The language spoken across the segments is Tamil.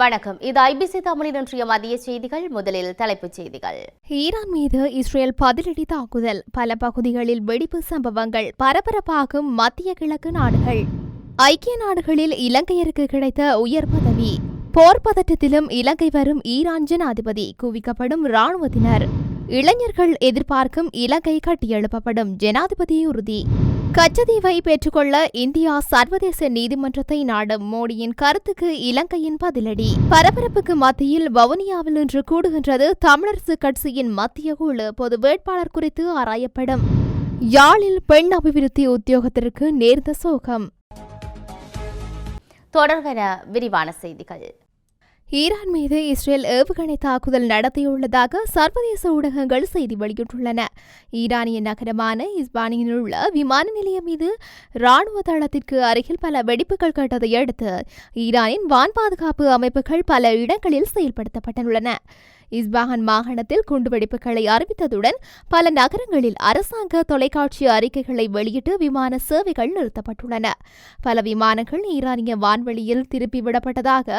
வணக்கம். இது ஐபிசி தமிழின் இன்றைய மதிய செய்திகள். முதலில் தலைப்புச் செய்திகள். ஈரான் மீது இஸ்ரேல் பதிலடி தாக்குதல். பல பகுதிகளில் வெடிப்பு சம்பவங்கள் பரபரப்பாகும் மத்திய கிழக்கு நாடுகள். ஐக்கிய நாடுகளில் இலங்கையருக்கு கிடைத்த உயர் பதவி. போர் பதட்டத்திலும் இலங்கை வரும் ஈரான் ஜனாதிபதி குவிக்கப்படும் இராணுவத்தினர். இளைஞர்கள் எதிர்பார்க்கும் இலங்கை கட்டியெழுப்பப்படும். ஜனாதிபதி உறுதி. கச்சதீவை பெற்றுக்கொள்ள இந்தியா சர்வதேச நீதிமன்றத்தை நாடும் மோடியின் கருத்துக்கு இலங்கையின் பதிலடி. பரபரப்புக்கு மத்தியில் வவுனியாவில் இன்று கூடுகின்றது தமிழரசு கட்சியின் மத்திய குழு. பொது வேட்பாளர் குறித்து ஆராயப்படும். யாழில் பெண் அபிவிருத்தி உத்தியோகத்திற்கு நேர்ந்த சோகம். தொடர்கிற விரிவான செய்திகள். ஈரான் மீது இஸ்ரேல் ஏவுகணை தாக்குதல் நடத்தியுள்ளதாக சர்வதேச ஊடகங்கள் செய்தி வெளியிட்டுள்ளன. ஈரானிய நகரமான இஸ்பானியில் உள்ள விமான நிலையம் மீது ராணுவ தளத்திற்கு அருகில் பல வெடிப்புகள் கேட்டதை அடுத்து ஈரானின் வான் பாதுகாப்பு அமைப்புகள் பல இடங்களில் செயல்படுத்தப்பட்டுள்ளன. இஸ்பாகன் மாகாணத்தில் குண்டுவெடிப்புகளை அறிவித்ததுடன் பல நகரங்களில் அரசாங்க தொலைக்காட்சி அறிக்கைகளை வெளியிட்டு விமான சேவைகள் நிறுத்தப்பட்டுள்ளன. பல விமானங்கள் ஈரானிய வான்வெளியில் திருப்பி விடப்பட்டதாக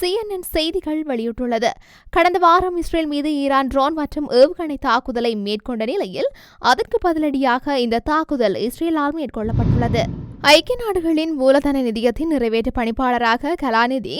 சிஎன்என் செய்திகள் வெளியிட்டுள்ளது. கடந்த வாரம் இஸ்ரேல் மீது ஈரான் ட்ரோன் மற்றும் ஏவுகணை தாக்குதலை மேற்கொண்ட நிலையில் அதற்கு பதிலடியாக இந்த தாக்குதல் இஸ்ரேலால் மேற்கொள்ளப்பட்டுள்ளது. ஐக்கிய நாடுகளின் மூலதன நிதியத்தின் நிறைவேற்று பணிப்பாளராக கலாநிதி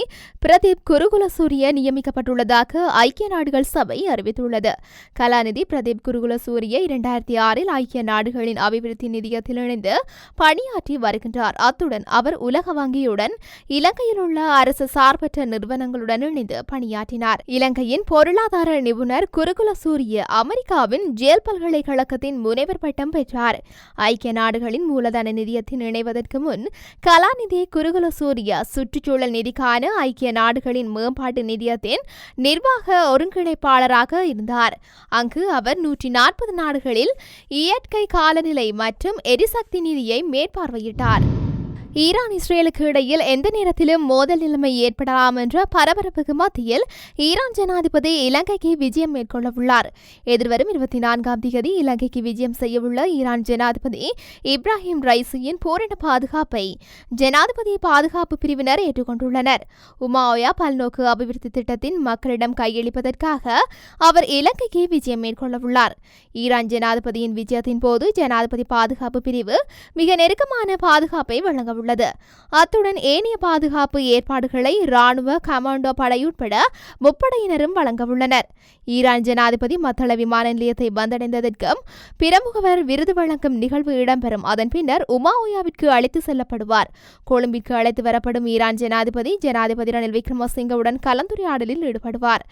பிரதீப் குருகுலசூரிய நியமிக்கப்பட்டுள்ளதாக ஐக்கிய நாடுகள் சபை அறிவித்துள்ளது. கலாநிதி பிரதீப் குருகுலசூரிய இரண்டாயிரத்தி ஆறில் ஐக்கிய நாடுகளின் அபிவிருத்தி நிதியத்தில் இணைந்து பணியாற்றி வருகின்றார். அத்துடன் அவர் உலக வங்கியுடன் இலங்கையில் உள்ள அரசு சார்பற்ற நிறுவனங்களுடன் இணைந்து பணியாற்றினார். இலங்கையின் பொருளாதார நிபுணர் குருகுலசூரிய அமெரிக்காவின் ஜேல் பல்கலைக்கழகத்தின் முனைவர் பட்டம் பெற்றார். ஐக்கிய நாடுகளின் மூலதன நிதியத்தின் இணைவதற்கு முன் கலாநிதி குருகுலசூரிய சுற்றுச்சூழல் நிதிக்கான ஐக்கிய நாடுகளின் மேம்பாட்டு நிதியத்தின் நிர்வாக ஒருங்கிணைப்பாளராக இருந்தார். அங்கு அவர் நூற்றி நாற்பது நாடுகளில் இயற்கை காலநிலை மற்றும் எரிசக்தி நிதியை மேற்பார்வையிட்டார். ஈரான் இஸ்ரேலுக்கு இடையில் எந்த நேரத்திலும் மோதல் நிலைமை ஏற்படலாம் என்ற பரபரப்புக்கு மத்தியில் ஈரான் ஜனாதிபதி இலங்கைக்கு விஜயம் மேற்கொள்ள உள்ளார் எதிர்வரும் இருபத்தி நான்காம் தேதி இலங்கைக்கு விஜயம் செய்யவுள்ள ஈரான் ஜனாதிபதி இப்ராஹிம் ரைசியின் போரிட பாதுகாப்பை ஜனாதிபதி பாதுகாப்பு பிரிவினர் ஏற்றுக்கொண்டுள்ளனர். உமாயா பல்நோக்கு அபிவிருத்தி திட்டத்தின் மக்களிடம் கையளிப்பதற்காக அவர் இலங்கைக்கு விஜயம் மேற்கொள்ள உள்ளார் ஈரான் ஜனாதிபதியின் விஜயத்தின் போது ஜனாதிபதி பாதுகாப்பு பிரிவு மிக நெருக்கமான பாதுகாப்பை வழங்க உள்ளது அத்துடன் ஏனைய பாதுகாப்பு ஏற்பாடுகளை ராணுவ கமாண்டோ படை உட்பட முப்படையினரும் வழங்க உள்ளனர். ஈரான் ஜனாதிபதி மத்தள விமான நிலையத்தை வந்தடைந்ததற்கும் பிரமுகவர் விருது வழங்கும் நிகழ்வு இடம்பெறும். அதன் பின்னர் உமாஓயாவிற்கு அழைத்து செல்லப்படுவார். கொழும்பிற்கு அழைத்து வரப்படும் ஈரான் ஜனாதிபதி ஜனாதிபதி ரணில் விக்ரமசிங்கவுடன் கலந்துரையாடலில் ஈடுபடுவார்.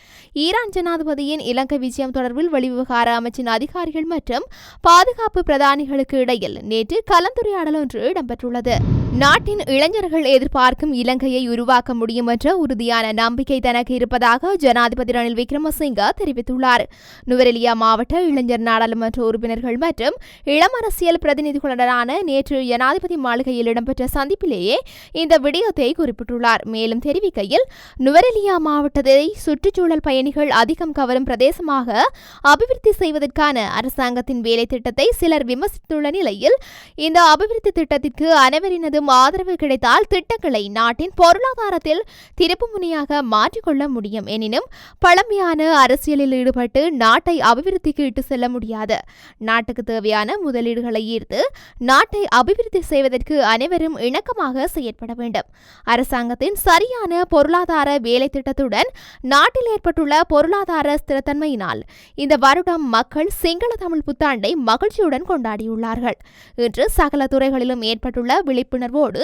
ஈரான் ஜனாதிபதியின் இலங்கை விஜயம் தொடர்பில் வெளிவிவகார அமைச்சின் அதிகாரிகள் மற்றும் பாதுகாப்பு பிரதானிகளுக்கு இடையில் நேற்று கலந்துரையாடல் ஒன்று இடம்பெற்றுள்ளது. நாட்டின் இளைஞர்கள் எதிர்பார்க்கும் இலங்கையை உருவாக்க முடியும் என்ற உறுதியான நம்பிக்கை தனக்கு இருப்பதாக ஜனாதிபதி ரணில் விக்ரமசிங்க தெரிவித்துள்ளார். நுவரெலியா மாவட்ட இளைஞர் நாடாளுமன்ற உறுப்பினர்கள் மற்றும் இளம் அரசியல் பிரதிநிதிகளுடனான நேற்று ஜனாதிபதி மாளிகையில் இடம்பெற்ற சந்திப்பிலேயே இந்த விடயத்தை குறிப்பிட்டுள்ளார். மேலும் தெரிவிக்கையில் நுவரெலியா மாவட்டத்தை சுற்றுச்சூழல் பயணிகள் அதிகம் கவரும் பிரதேசமாக அபிவிருத்தி செய்வதற்கான அரசாங்கத்தின் வேலை திட்டத்தை சிலர் விமர்சித்துள்ள நிலையில் இந்த அபிவிருத்தி திட்டத்திற்கு அனைவரினதும் ஆதரவு கிடைத்தால் திட்டங்களை நாட்டின் பொருளாதாரத்தில் திருப்புமுனையாக மாற்றிக்கொள்ள முடியும். எனினும் பழமையான அரசியலில் ஈடுபட்டு நாட்டை அபிவிருத்திக்கு இட்டு செல்ல முடியாது. நாட்டுக்கு தேவையான முதலீடுகளை ஈர்த்து நாட்டை அபிவிருத்தி செய்வதற்கு அனைவரும் இணக்கமாக செயற்பட வேண்டும். அரசாங்கத்தின் சரியான பொருளாதார வேலை திட்டத்துடன் நாட்டில் ஏற்பட்டுள்ள பொருளாதார ஸ்திரத்தன்மையினால் இந்த வருடம் மக்கள் சிங்கள தமிழ் புத்தாண்டை மகிழ்ச்சியுடன் கொண்டாடியுள்ளார்கள். இன்று சகல துறைகளிலும் ஏற்பட்டுள்ள விழிப்புணர்வு விழிப்புணர்வோடு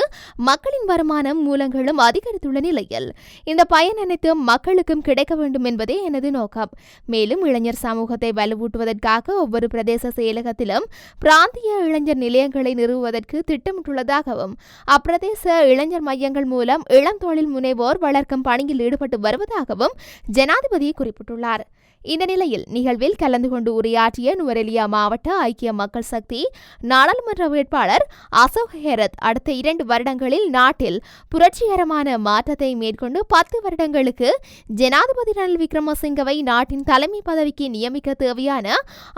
மக்களின் வருமானம் மூலங்களும் அதிகரித்துள்ள நிலையில் இந்த பயன் அனைத்தும் மக்களுக்கும் கிடைக்க வேண்டும் என்பதே எனது நோக்கம். மேலும் இளைஞர் சமூகத்தை வலுவூட்டுவதற்காக ஒவ்வொரு பிரதேச செயலகத்திலும் பிராந்திய இளைஞர் நிலையங்களை நிறுவுவதற்கு திட்டமிட்டுள்ளதாகவும் அப்பிரதேச இளைஞர் மையங்கள் மூலம் இளம் தொழில் முனைவோர் வளர்க்கும் பணியில் ஈடுபட்டு வருவதாகவும் ஜனாதிபதி குறிப்பிட்டுள்ளார். இந்த நிலையில் நிகழ்வில் கலந்து கொண்டு உரையாற்றிய நுவரெலியா மாவட்ட ஐக்கிய மக்கள் சக்தி நாடாளுமன்ற வேட்பாளர் அசோக் ஹெரத் அடுத்த இரண்டு வருடங்களில் நாட்டில் புரட்சிகரமான மாற்றத்தை மேற்கொண்டு பத்து வருடங்களுக்கு ஜனாதிபதி ரணில் விக்ரமசிங்கவை நாட்டின் தலைமை பதவிக்கு நியமிக்க தேவையான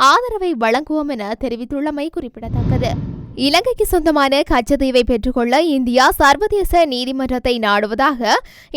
ஆதரவை வழங்குவோம் என தெரிவித்துள்ளமை குறிப்பிடத்தக்கது. இலங்கைக்கு சொந்தமான கச்சத்தீவை பெற்றுக்கொள்ள இந்தியா சர்வதேச நீதிமன்றத்தை நாடுவதாக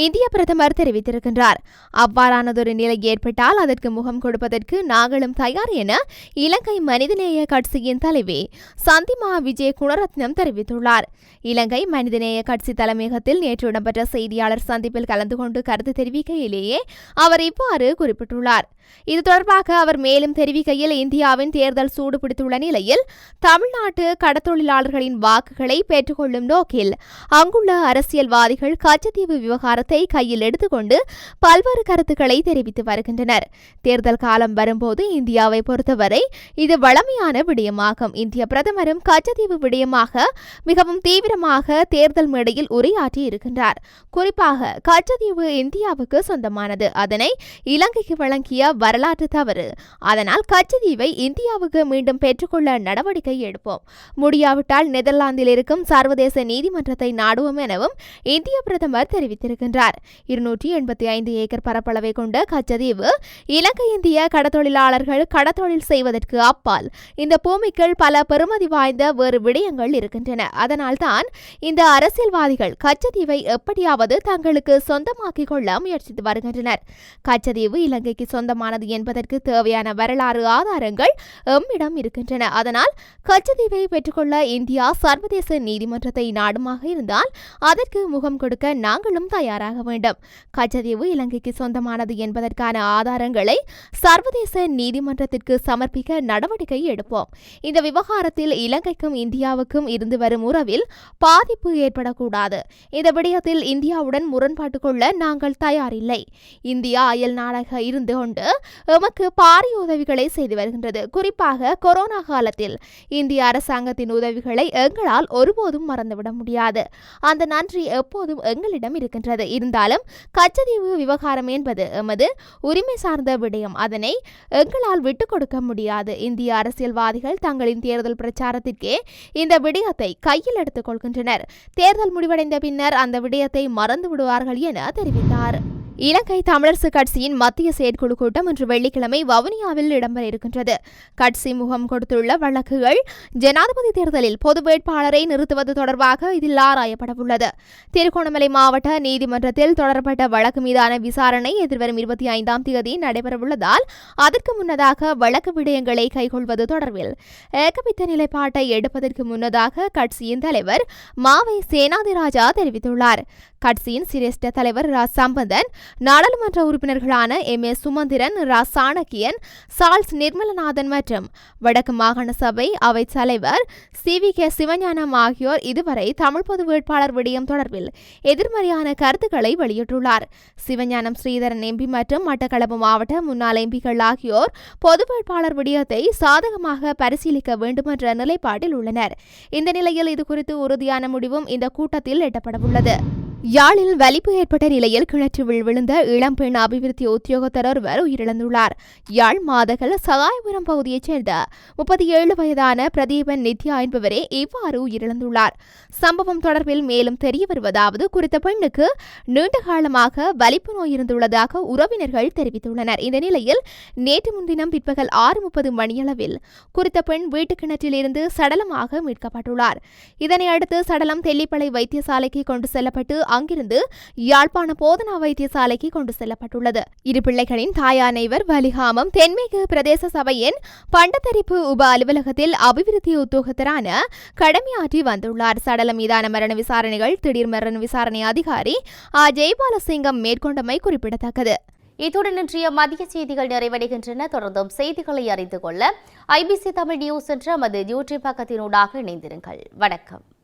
இந்திய பிரதமர் தெரிவித்திருக்கின்றார். அவ்வாறானதொரு நிலை ஏற்பட்டால் அதற்கு முகம் கொடுப்பதற்கு நாங்களும் தயார் என இலங்கை மனிதநேய கட்சியின் தலைவி சந்திமா விஜய் குணரத்னம் தெரிவித்துள்ளார். இலங்கை மனிதநேய கட்சி தலைமையகத்தில் நேற்று இடம்பெற்ற செய்தியாளர் சந்திப்பில் கலந்து கொண்டு கருத்து தெரிவிக்கையிலேயே அவர் இவ்வாறு குறிப்பிட்டுள்ளார். இது தொடர்பாக அவர் மேலும் தெரிவிக்கையில் இந்தியாவின் தேர்தல் சூடு பிடித்துள்ள நிலையில் தமிழ்நாட்டு தொழிலாளர்களின் வாக்குகளை பெற்றுக்கொள்ளும் நோக்கில் அங்குள்ள அரசியல்வாதிகள் கச்சத்தீவு விவகாரத்தை கையில் எடுத்துக்கொண்டு பல்வேறு கருத்துக்களை தெரிவித்து வருகின்றனர். தேர்தல் காலம் வரும்போது இந்தியாவை பொறுத்தவரை இது வளமையான விடயமாகும். இந்திய பிரதமரும் கச்சத்தீவு விடயமாக மிகவும் தீவிரமாக தேர்தல் மேடையில் உரையாற்றி இருக்கின்றார். குறிப்பாக கச்சத்தீவு இந்தியாவுக்கு சொந்தமானது. அதனை இலங்கைக்கு வழங்கிய வரலாற்று தவறு. அதனால் கச்சத்தீவை இந்தியாவுக்கு மீண்டும் பெற்றுக்கொள்ள நடவடிக்கை எடுப்போம். முடிய முடியாவிட்டால் நெதர்லாந்தில் இருக்கும் சர்வதேச நீதிமன்றத்தை நாடுவோம் எனவும் இந்திய பிரதமர் தெரிவித்திருக்கின்றார். இருநூற்றி எண்பத்தி ஐந்து ஏக்கர் பரப்பளவை கொண்ட கச்சதீவு இலங்கை இந்திய கடத்தொழிலாளர்கள் கடத்தொழில் செய்வதற்கு அப்பால். இந்த பூமிக்குள் பல பெருமதி வாய்ந்த வேறு விடயங்கள் இருக்கின்றன. அதனால்தான் இந்த அரசியல்வாதிகள் கச்சதீவை எப்படியாவது தங்களுக்கு சொந்தமாக்கிக் கொள்ள முயற்சித்து வருகின்றனர். கச்சதீவு இலங்கைக்கு சொந்தமானது என்பதற்கு தேவையான வரலாறு ஆதாரங்கள் எம்மிடம் இருக்கின்றன. அதனால் கச்சதீவை பெற்றுக்கொள்ள கொண்டுள்ள இந்தியா சர்வதேச நீதிமன்றத்தை நாடுமாக இருந்தால் அதற்கு முகம் கொடுக்க நாங்களும் தயாராக வேண்டும். கச்சதீவு இலங்கைக்கு சொந்தமானது என்பதற்கான ஆதாரங்களை சர்வதேச நீதிமன்றத்திற்கு சமர்ப்பிக்க நடவடிக்கை எடுப்போம். இந்த விவகாரத்தில் இலங்கைக்கும் இந்தியாவுக்கும் இருந்து வரும் உறவில் பாதிப்பு ஏற்படக்கூடாது. இந்த விடயத்தில் இந்தியாவுடன் முரண்பாட்டு கொள்ள நாங்கள் தயாரில்லை. இந்தியா அயல் நாடாக இருந்து கொண்டு எமக்கு பாரிய உதவிகளை செய்து வருகின்றது. குறிப்பாக கொரோனா காலத்தில் இந்திய அரசாங்கத்தின் உதவிகளை எங்களால் ஒருபோதும் மறந்துவிட முடியாது. அந்த நன்றி எப்போதும் எங்களிடம் இருக்கின்றது. இருந்தாலும் கச்சதீவு விவகாரம் என்பது எமது உரிமை சார்ந்த விடயம். அதனை எங்களால் விட்டுக் கொடுக்க முடியாது. இந்திய அரசியல்வாதிகள் தங்களின் தேர்தல் பிரச்சாரத்திற்கே இந்த விடயத்தை கையில் எடுத்துக் கொள்கின்றனர். தேர்தல் முடிவடைந்த பின்னர் அந்த விடயத்தை மறந்து விடுவார்கள் என தெரிவித்தார். இலங்கை தமிழரசு கட்சியின் மத்திய செயற்குழு கூட்டம் இன்று வெள்ளிக்கிழமை வவுனியாவில் இடம்பெற இருக்கின்றது கட்சி முகம் கொடுத்துள்ள வழக்குகள் ஜனாதிபதி தேர்தலில் பொது வேட்பாளரை நிறுத்துவது தொடர்பாக இதில் ஆராயப்படவுள்ளது. திருகோணமலை மாவட்ட நீதிமன்றத்தில் தொடரப்பட்ட வழக்கு மீதான விசாரணை எதிர்வரும் இருபத்தி ஐந்தாம் தேதி நடைபெறவுள்ளதால் அதற்கு முன்னதாக வழக்கு விடயங்களை கைகொள்வது தொடர்பில் ஏகபித்த நிலைப்பாட்டை எடுப்பதற்கு முன்னதாக கட்சியின் தலைவர் மாவை சேனாதிராஜா தெரிவித்துள்ளார். கட்சியின் சிரேஷ்ட தலைவர் ரா. சம்பந்தன் நாடாளுமன்ற உறுப்பினர்களான எம். ஏ சுமந்திரன் ரா சாணக்கியன் சால்ஸ் நிர்மலநாதன் மற்றும் வடக்கு மாகாண சபை அவைத் தலைவர் சி. வி. கே. சிவஞானம் ஆகியோர் இதுவரை தமிழ் பொது வேட்பாளர் விடயம் தொடர்பில் எதிர்மறையான கருத்துக்களை வெளியிட்டுள்ளார். சிவஞானம் ஸ்ரீதரன் எம்பி மற்றும் மட்டக்களப்பு மாவட்ட முன்னாள் எம்பிக்கள் ஆகியோர் பொது வேட்பாளர் விடயத்தை சாதகமாக பரிசீலிக்க வேண்டுமென்ற நிலைப்பாட்டில் உள்ளனர். இந்த நிலையில் இதுகுறித்து உறுதியான முடிவும் இந்த கூட்டத்தில் எட்டப்படவுள்ளது. யாழில் வலிப்பு ஏற்பட்ட நிலையில் கிணற்று கிணற்றுவில் விழுந்த இளம்பெண் அபிவிருத்தி உத்தியோகத்தர் ஒருவர் உயிரிழந்துள்ளார். யாழ் மாதகல் சகாயபுரம் பகுதியைச் சேர்ந்த முப்பத்தி ஏழு வயதான பிரதீபன் நித்யா என்பவரே இவ்வாறு உயிரிழந்துள்ளார். சம்பவம் தொடர்பில் மேலும் தெரிய வருவதாவது குறித்த பெண்ணுக்கு நீண்ட காலமாக வலிப்பு நோய் இருந்துள்ளதாக உறவினர்கள் தெரிவித்துள்ளனர். இந்த நிலையில் நேற்று முன்தினம் பிற்பகல் ஆறு முப்பது மணியளவில் குறித்த பெண் வீட்டு கிணற்றிலிருந்து சடலமாக மீட்கப்பட்டுள்ளார். இதனையடுத்து சடலம் தெல்லிப்பளை வைத்தியசாலைக்கு கொண்டு செல்லப்பட்டு அங்கிருந்து யாழ்ப்பாண போதனா வைத்தியசாலைக்கு கொண்டு செல்லப்பட்டுள்ளது. இரு பிள்ளைகளின் தாயானைவர் வலிகாமம் தென்மேற்கு பிரதேச சபையின் பண்டத்தரிப்பு உப அலுவலகத்தில் அபிவிருத்தி உத்தியோகத்தரான கடமையாற்றி வந்துள்ளார். சடலம் மீதான மரண விசாரணைகள் திடீர் மரண விசாரணை அதிகாரி ஆ. ஜெய்பாலசிங்கம் மேற்கொண்டமை குறிப்பிடத்தக்கது. இத்துடன் இன்றைய மதிய செய்திகள் நிறைவடைகின்றன. தொடர்ந்தும் செய்திகளை அறிந்து கொள்ள ஐபிசி தமிழ் நியூஸ் என்ற நமது யூடியூப் பக்கத்தினூடாக இணைந்திருங்கள். வணக்கம்.